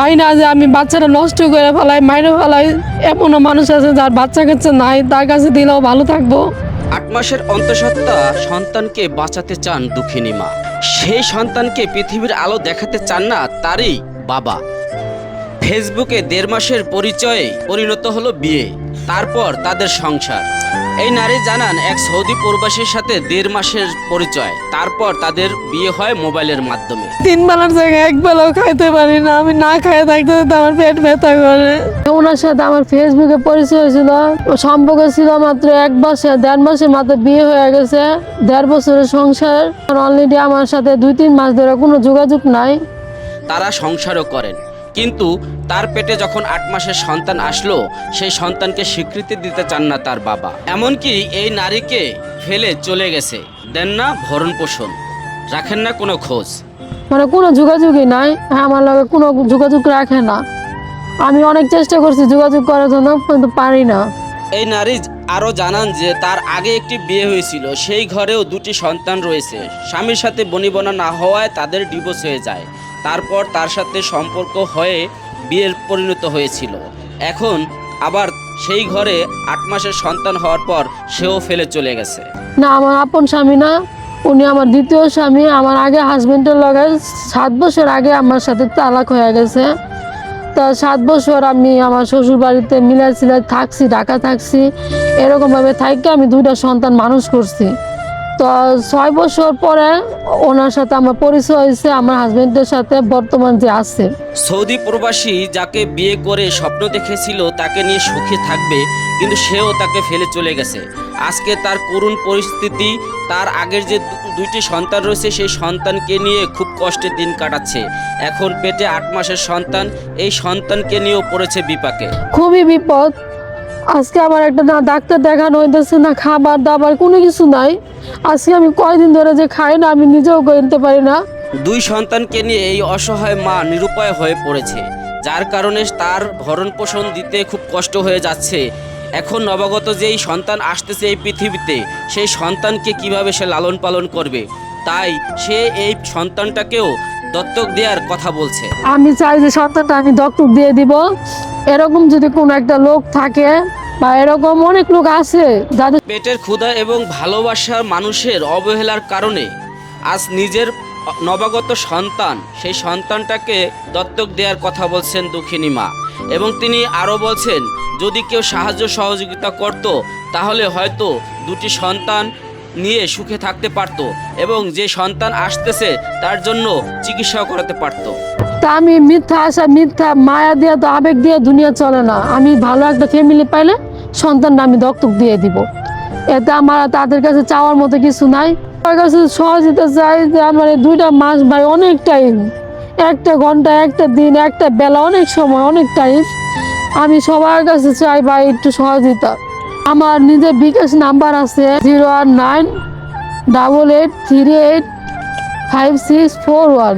তাই না যে আমি বাচ্চাটা নষ্ট করে ফেলাই, মাইরে ফেলাই। এমনও মানুষ আছে যার বাচ্চা কাচ্চা নাই, তার কাছে দিলেও ভালো থাকব। আট মাসের অন্তঃসত্ত্বা সন্তানকে বাঁচাতে চান দুঃখিনী মা। সেই সন্তানকে পৃথিবীর আলো দেখাতে চান না তারই বাবা। ফেসবুকে দেড় মাসের পরিচয়ে পরিণত হলো বিয়ে, তারপর তাদের সংসার। এই নারী জানান এক সৌদি প্রবাসীর সাথে দেড় মাসের পরিচয়। তারপর তাদের বিয়ে হয় মোবাইলের মাধ্যমে। তিন বেলার জায়গায় এক বেলাও খাইতে পারি না। আমি না খাই থাকতে আমার পেট ব্যথা করে। ওনার সাথে আমার ফেসবুকে পরিচয় হয়েছিল সম্পর্ক ছিল মাত্র এক বছর দেড় মাসে মাত্র বিয়ে হয়ে গেছে। দেড় বছরের সংসার। অলরেডি আমার সাথে দুই তিন মাস ধরে কোনো যোগাযোগ নাই। তারা সংসারও করেন। কিন্তু তার পেটে যখন আট মাসের সন্তান আসলো সেই সন্তানকে স্বীকৃতি দিতে চান না তার বাবা। এমনকি এই নারীকে ফেলে চলে গেছে। দেন না ভরণ পোষণ। রাখেন না কোনো খোঁজ। মানে কোনো যোগাযোগই নাই। হ্যাঁ আমার লগে কোনো যোগাযোগ রাখে না। আমি অনেক চেষ্টা করছি যোগাযোগ করার জন্য কিন্তু পারি না। এই নারী আরও জানান যে তার আগে একটি বিয়ে হয়েছিল। সেই ঘরেও দুটি সন্তান রয়েছে। স্বামীর সাথে বনিবনা না হওয়ায় তাদের ডিভোর্স হয়ে যায়। তারপর তার সাথে সম্পর্ক হয়ে বিয়ের পরিণত হয়েছিল। এখন আবার সেই ঘরে আট মাসের সন্তান হওয়ার পর সেও ফেলে চলে গেছে। না, আমার আপন স্বামী না। উনি আমার দ্বিতীয় স্বামী। আমার আগে হাজবেন্ডের লগে সাত বছর আগে আমার সাথে তালাক হয়ে গেছে। তা সাত বছর আমি আমার শ্বশুর বাড়িতে মিলাই সিলাই থাকছি ঢাকা থাকছি। এরকমভাবে থাইকে আমি দুইটা সন্তান মানুষ করছি। তো ছয় বছর পরে ওনার সাথে আমার পরিচয় হয়েছে আমার হাজবেন্ডের সাথে বর্তমান যে আছে। সৌদি প্রবাসী যাকে বিয়ে করে স্বপ্ন দেখেছিল তাকে নিয়ে সুখী থাকবে কিন্তু সেও তাকে ফেলে চলে গেছে। আজকে তার করুণ পরিস্থিতি তার আগের যে দুইটি সন্তান রয়েছে সেই সন্তানকে নিয়ে খুব কষ্টের দিন কাটাচ্ছে। এখন পেটে আট মাসের সন্তান এই সন্তানকে নিয়েও পড়েছে বিপাকে। খুবই বিপদ। আজকে আমার একটা না ডাক্তার দেখানো হইতেছে না খাবার দাবার কোনো কিছু নাই। আজকে আমি কয়দিন ধরে যে খাই না আমি নিজেও কিনতে পারি না। দুই সন্তানকে নিয়ে এই অসহায় মা নিরুপায় হয়ে পড়েছে যার কারণে তার ভরণ পোষণ দিতে খুব কষ্ট হয়ে যাচ্ছে। এখন নবাগত যেই সন্তান আসতেছে এই পৃথিবীতে সেই সন্তানকে কীভাবে সে লালন পালন করবে? তাই সে এই সন্তানটাকেও দত্তক দেওয়ার কথা বলছে। আমি চাই যে সন্তানটা আমি দত্তক দিয়ে দিব। এরকম যদি কোনো একটা লোক থাকে বা এরকম অনেক লোক আছে যাদের পেটের ক্ষুধা এবং ভালোবাসার মানুষের অবহেলার কারণে আজ নিজের নবাগত সন্তান, সেই সন্তানটাকে দত্তক দেওয়ার কথা বলছেন দুঃখিনী মা। এবং তিনি আরও বলছেন, যদি কেউ সাহায্য সহযোগিতা করত, তাহলে হয়তো দুটি সন্তান নিয়ে সুখে থাকতে পারত এবং যে সন্তান আসতেছে তার জন্য চিকিৎসাও করাতে পারতো। তা আমি মিথ্যা আশা, মিথ্যা মায়া দিয়ে তো আবেগ দিয়ে দুনিয়া চলে না। আমি ভালো একটা ফ্যামিলি পাইলে সন্তানটা আমি দত্তক দিয়ে দিব। এতে আমার তাদের কাছে চাওয়ার মতো কিছু নাই। আমার কাছে সহযোগিতা চাই যে আমার দুইটা মাস ভাই অনেক টাইম একটা ঘণ্টা, একটা দিন, একটা বেলা, অনেক সময়, অনেক টাইম আমি সবার কাছে চাই ভাই একটু সহযোগিতা। আমার নিজের বিকাশ নাম্বার আছে zero one nine double eight three eight five six four one.